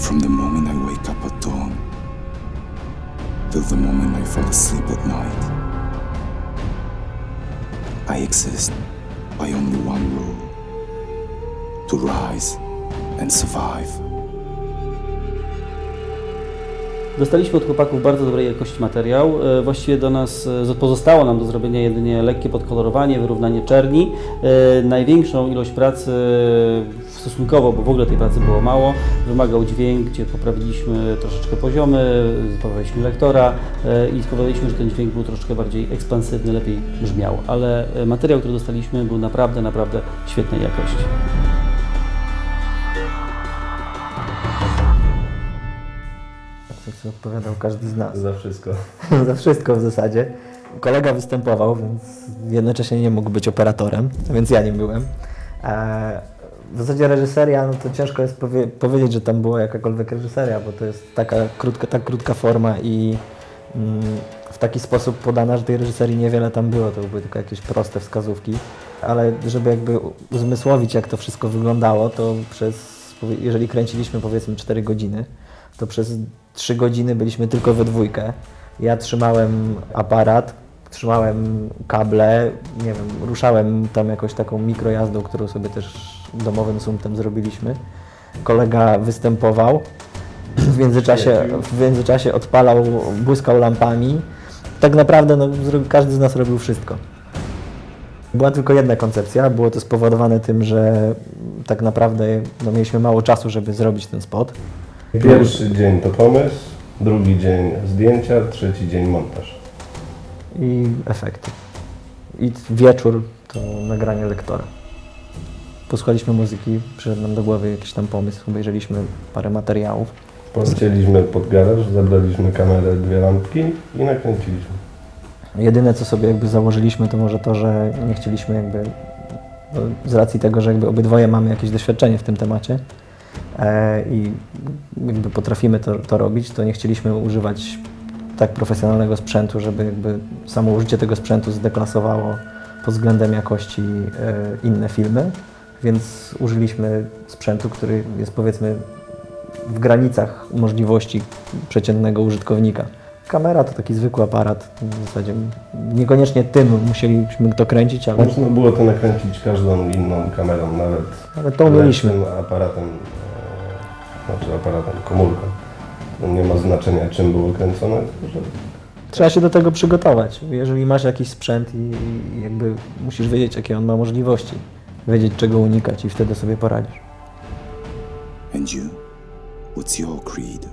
From the moment I wake up at dawn till the moment I fall asleep at night, I exist by only one rule to rise and survive. Dostaliśmy od chłopaków bardzo dobrej jakości materiał. E, Właściwie do nas e, pozostało nam do zrobienia jedynie lekkie podkolorowanie, wyrównanie czerni. E, Największą ilość pracy stosunkowo, bo w ogóle tej pracy było mało, wymagał dźwięk, gdzie poprawiliśmy troszeczkę poziomy, poprawiliśmy lektora e, i spowodowaliśmy, że ten dźwięk był troszeczkę bardziej ekspansywny, lepiej brzmiał. Ale e, materiał, który dostaliśmy był naprawdę, naprawdę świetnej jakości. To, co odpowiadał każdy z nas. Za wszystko. Za wszystko w zasadzie. Kolega występował, więc jednocześnie nie mógł być operatorem, więc ja nie byłem. E, W zasadzie reżyseria, no to ciężko jest powie powiedzieć, że tam była jakakolwiek reżyseria, bo to jest taka krótka, tak krótka forma i mm, w taki sposób podana, że tej reżyserii niewiele tam było, to były tylko jakieś proste wskazówki, ale żeby jakby uzmysłowić, jak to wszystko wyglądało, to przez, jeżeli kręciliśmy powiedzmy 4 godziny, to przez 3 godziny byliśmy tylko we dwójkę. Ja trzymałem aparat, trzymałem kable, nie wiem, ruszałem tam jakąś taką mikrojazdą, którą sobie też domowym sumtem zrobiliśmy. Kolega występował, w międzyczasie, w międzyczasie odpalał, błyskał lampami. Tak naprawdę no, każdy z nas robił wszystko. Była tylko jedna koncepcja, było to spowodowane tym, że tak naprawdę no, mieliśmy mało czasu, żeby zrobić ten spot. Pierwszy dzień to pomysł, drugi dzień zdjęcia, trzeci dzień montaż. i efekty. I wieczór to nagranie lektora. Posłuchaliśmy muzyki, przyszedł nam do głowy jakiś tam pomysł, obejrzeliśmy parę materiałów. Polecieliśmy pod garaż, zabraliśmy kamerę, dwie lampki i nakręciliśmy. Jedyne co sobie jakby założyliśmy to może to, że nie chcieliśmy jakby no, z racji tego, że jakby obydwoje mamy jakieś doświadczenie w tym temacie e, i jakby potrafimy to, to robić, to nie chcieliśmy używać tak profesjonalnego sprzętu, żeby jakby samo użycie tego sprzętu zdeklasowało pod względem jakości e, inne filmy, więc użyliśmy sprzętu, który jest powiedzmy w granicach możliwości przeciętnego użytkownika. Kamera to taki zwykły aparat, w zasadzie niekoniecznie tym musieliśmy to kręcić, ale, Można było to nakręcić każdą inną kamerą, nawet ale to umieliśmy. aparatem, e, znaczy aparatem, komórką. Nie ma znaczenia czym było kręcone, że Trzeba się do tego przygotować. Jeżeli masz jakiś sprzęt i, i jakby musisz wiedzieć, jakie on ma możliwości, wiedzieć czego unikać i wtedy sobie poradzisz. And you? What's your creed?